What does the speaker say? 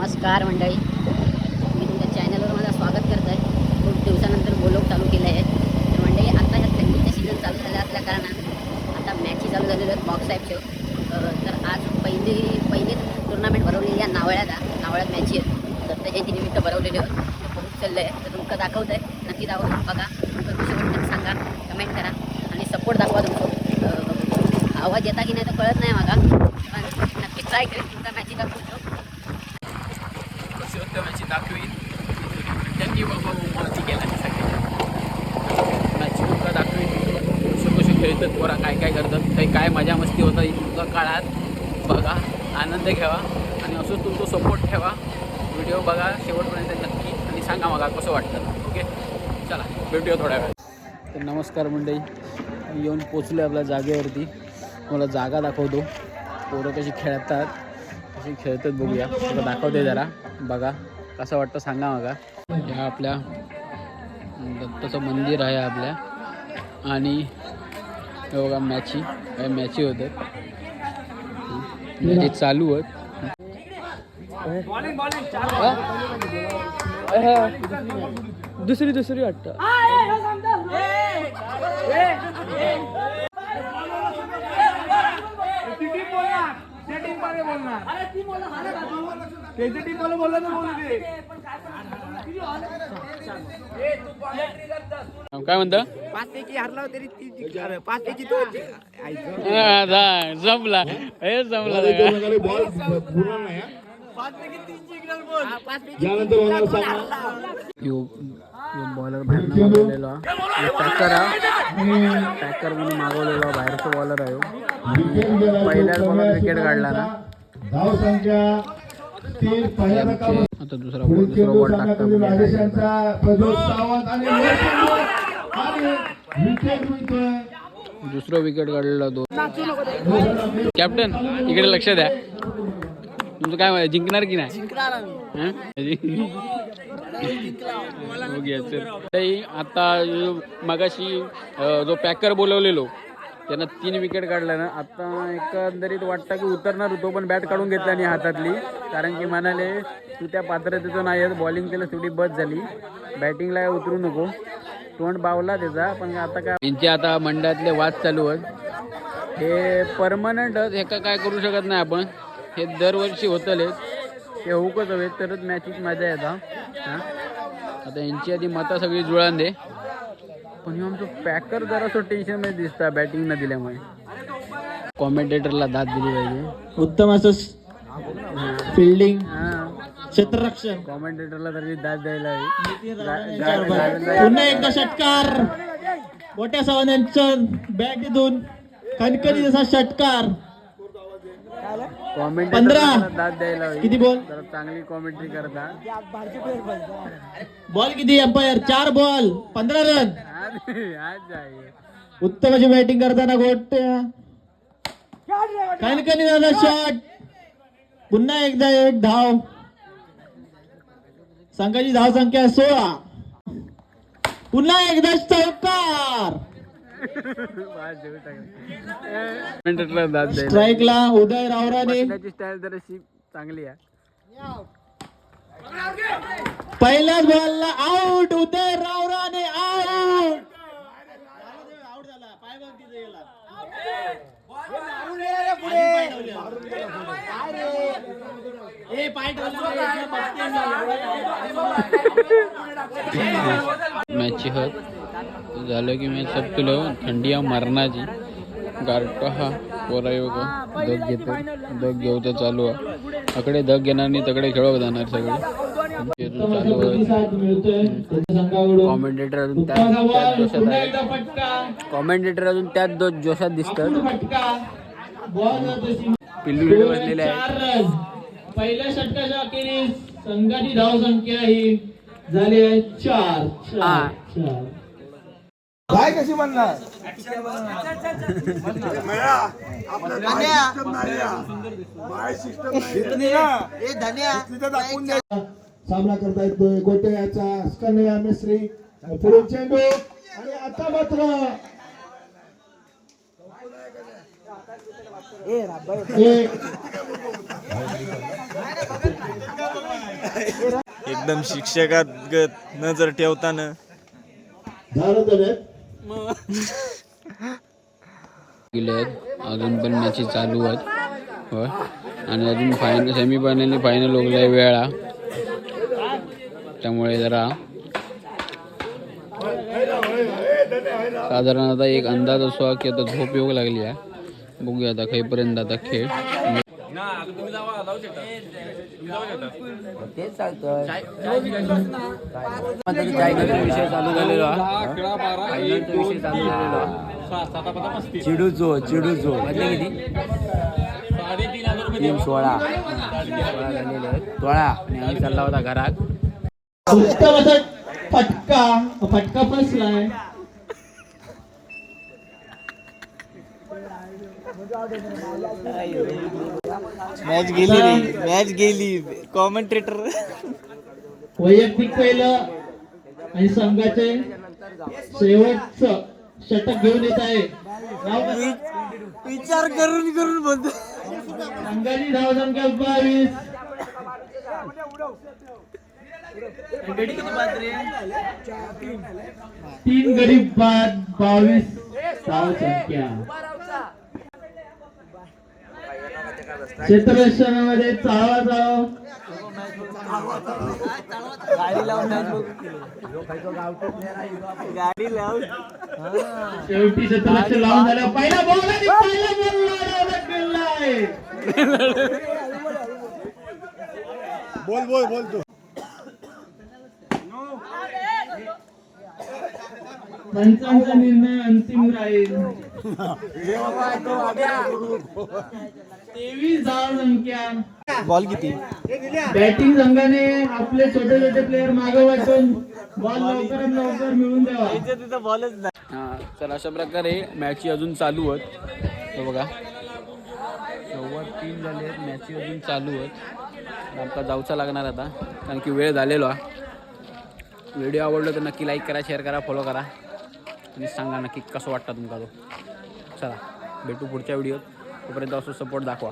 नमस्कार मंडळी. मी तुमच्या चॅनलवर माझं स्वागत करत आहे. खूप दिवसानंतर बोलव चालू केलं आहे तर मंडळी आता ह्या थंडीचे सीझन चालू झाले असल्या कारणानं आता मॅची चालू झालेल्या आहेत बॉक्साहेबचे तर आज पहिली पहिली टुर्नामेंट भरवलेली आहे नावळ्यात नावळ्यात मॅची आहे तर त्याच्या निमित्त भरवलेली ते खूप चाललं आहे तर तुमचं दाखवत आहे नक्की दाखवून बघा. तुमचं कसं वाटतं सांगा. कमेंट करा. आणि सपोर्ट दाखवा तुमचं. आवाज येता की नाही तर कळत नाही मागा पण नक्की ट्राय करेन तुमचा मॅची दाखवतो कशी होतं मॅची दाखवीन त्यांनी बाबा मस्ती केला मॅची तुमका दाखवीन कशी पोरा. काय काय करतात? काही काय मजा मस्ती होतं तुमच्या काळात? बघा आनंद घ्यावा आणि असंच तुमचा सपोर्ट ठेवा. व्हिडिओ बघा शेवटपर्यंत नक्की आणि सांगा मला कसं वाटतं. ओके चला भेटूया थोड्या वेळ तर नमस्कार मंडळी. येऊन पोचलो आपल्या जागेवरती. मला जागा दाखवतो. पोरं कशी खेळतात कशी खेळतात बघूया. तुला दाखवते जरा. बघा कसं वाटतं सांगा बघा ह्या आपल्या दत्ताचं मंदिर आहे आपल्या. आणि हे बघा मॅची काय मॅची होतं मॅची चालू आहेत दुसरी दुसरी वाटतं. काय म्हणतं? पैकी हरला तरी ती अरे, पाच पैकी तो हा, जा, जमला. हे जमला सगळं. पाच पैकी यो यो बॉलर बाहेर मागवलेला टॅकर हा. टॅकर म्हणून मागवलेला बाहेरचा बॉलर आहे. पहिल्याच बॉलर विकेट काढला ना. आता दुसरा बॉल दुसरा बॉल टाकता दुसरं विकेट काढलेला दोन कॅप्टन इकडे लक्ष द्या. तुमचं काय जिंकणार की नाही? हं? आता जो मगाशी जो पॅकर बोलवलेलो त्यानं तीन विकेट काढला ना. आता एकंदरीत वाटतं की उतरणार होतो पण बॅट काढून घेतला नाही हातातली. कारण की म्हणाले तू त्या पात्रतेचं नाही बॉलिंग केलं तेवढी बस झाली. बॅटिंगला उतरू नको. तोंड बावला त्याचा पण आता काय यांचे आता मंडळातले वाद चालू आहेत. हे परमनंट हे का काय करू शकत नाही आपण. हे दरवर्षी होतलेच ते होऊकच हवे तरच मॅचीत मजा येतात हां. आता यांची आधी मतं सगळी जुळान दे पण हे आमचं पॅकर जरासं टेन्शनमध्ये दिसतं बॅटिंग न दिल्यामुळे. कॉमेंटेटरला दाद दिली पाहिजे. उत्तम असं फिल्डिंग हां. क्षेत्ररक्षण. कॉमेंटेटरला तरी दाद द्यायला हवी. पुन्हा एकदा षटकार. मोठ्या सावंतांच्या बॅटीतून कणकणी जसा षटकार. कॉमेंटेटरला दाद द्यायला हवी. किती बॉल जरा चांगली कॉमेंट्री करता. बॉल किती? अंपायर चार बॉल पंधरा रन आज आज आहे. उत्तम अशी बॅटिंग करताना गोट्या. कणकणी दादा शॉट पुन्हा एकदा एक धाव. संघाची धाव संख्या सोळा. पुन्हा एकदा चौकार. स्ट्राईकला उदय रावराने. त्याची स्टाईल जराशी चांगली आहे पहिल्याच बॉलला आउट उदय रावराने आउट मॅच हत झालं की मॅच संपलं हो. थंडी हा मरणाची. गारटा हा पोरा योग दग घेतो दग घेऊ चालू आहे. अकडे दग घेणार नाही तकडे खेळत जाणार सगळे. कॉमेंटेटर अजून त्या त्याच कॉमेंटेटर अजून त्याच दो जोशात दिसतात पिल्लू रेडे बसलेले आहे पहिल्या षटकाच्या अखेरीस संघाची धाव संख्या ही झाली आहे चार हा. चार. काय कशी म्हणणार सामना करता येतोय गोटे याचा कन्हैया मिश्री पुढे चेंडू. आणि आता मात्र एक एकदम शिक्षकात नजर ठेवताना. गेले अजून पण मॅची चालू आहेत. आणि अजून फायनल सेमी फायनल फायनल होगलाय वेळा. त्यामुळे जरा साधारण आता एक अंदाज असो की आता झोप येऊ लागली आहे. बघूया आता खाईपर्यंत आता खेळ. विषय चालू झालेलो. विषय चालू झालेलो. चिडूचो चिडूचो. तीन सोळा. सोळा. झालेले आहेत सोळा आणि आम्ही चालला होता घरात. असा फटका फटका फसलाय मॅच गेली रे मॅच गेली. कॉमेंट्रेटर वैयक्तिक पहिलं आणि संघाचे शेवटचं षटक घेऊन येत आहे. विचार करून करून बोलतो. संघाची धावसंख्या बावीस. तीन गरीब बाद बावीस धावसंख्या क्षेत्ररक्षणामध्ये चावा जाव. गाडी लाव शेवटी क्षेत्ररक्षण लावून झालं. पहिला बॉल बॉल लढवण्यात गेलाय पंचांचा निर्णय अंतिम राहील. तेवीस धाव संख्या. बॉल किती? बॅटिंग संघाने आपले छोटे छोटे प्लेअर मागे वाटून बॉल लवकरात लवकर मिळून द्यावा. तिथं बॉलच नाही हा तर अशा प्रकारे मॅची अजून चालू आहेत हे बघा. सव्वा तीन झाले आहेत मॅची अजून चालू आहेत आमका जाऊचा लागणार आता कारण की वेळ झालेलो आहे व्हिडिओ आवडलो तर नक्की लाईक करा शेअर करा फॉलो करा. आणि सांगा नक्की कसं वाटतं तुमका तो? चला भेटू पुढच्या व्हिडिओत. तोपर्यंत असो सपोर्ट दाखवा.